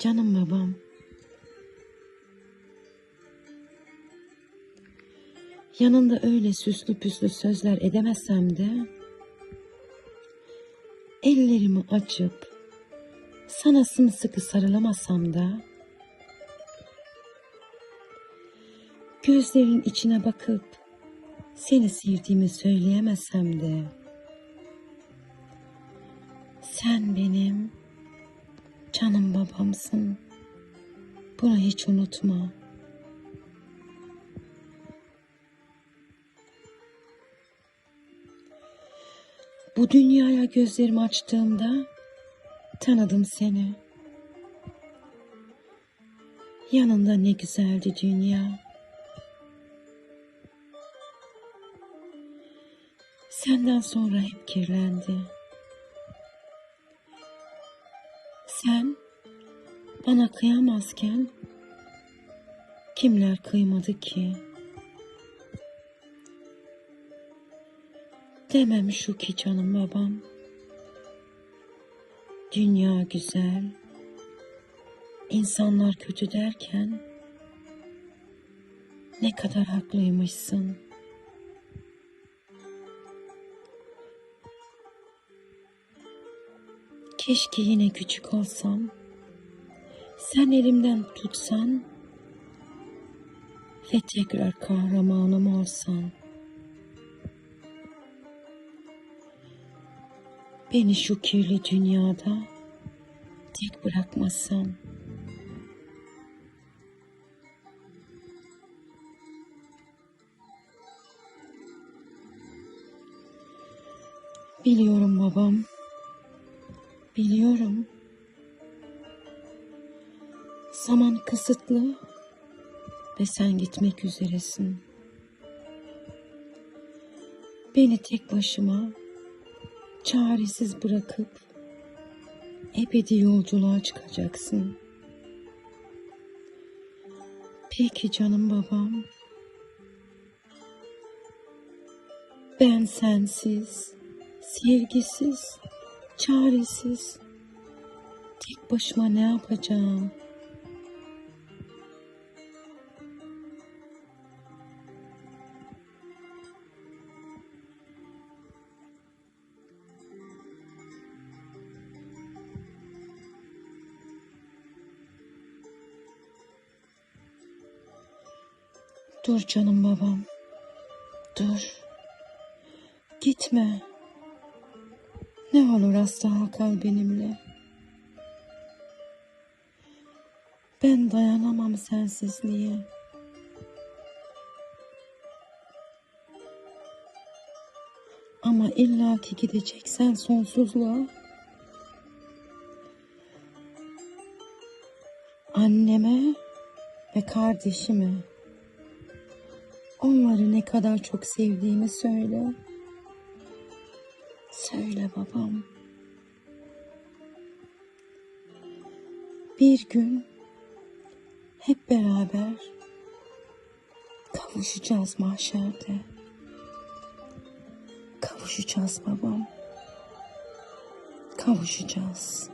Canım babam. Yanında öyle süslü püslü sözler edemezsem de ellerimi açıp sana sımsıkı sarılamasam da gözlerin içine bakıp seni sevdiğimi söyleyemesem de sen benim canım babamsın. Bunu hiç unutma. Bu dünyaya gözlerimi açtığımda tanıdım seni. Yanında ne güzeldi dünya. Senden sonra hep kirlendi. Bana kıyamazken kimler kıymadı ki? Demem şu ki canım babam. Dünya güzel, insanlar kötü derken ne kadar haklıymışsın. Keşke yine küçük olsam. Sen elimden tutsan ve tekrar kahramanım olsan. Beni şu kirli dünyada tek bırakmasan. Biliyorum babam. Biliyorum. Zaman kısıtlı ve sen gitmek üzeresin. Beni tek başıma çaresiz bırakıp ebedi yolculuğa çıkacaksın. Peki canım babam. Ben sensiz, sevgisiz, çaresiz, tek başıma ne yapacağım? Dur canım babam. Dur. Gitme. Ne olur az kal benimle. Ben dayanamam sensizliğe. Ama illaki gideceksen sonsuzluğa. Anneme ve kardeşime onları ne kadar çok sevdiğimi söyle. Söyle babam. Bir gün hep beraber kavuşacağız mahşerde. Kavuşacağız babam. Kavuşacağız.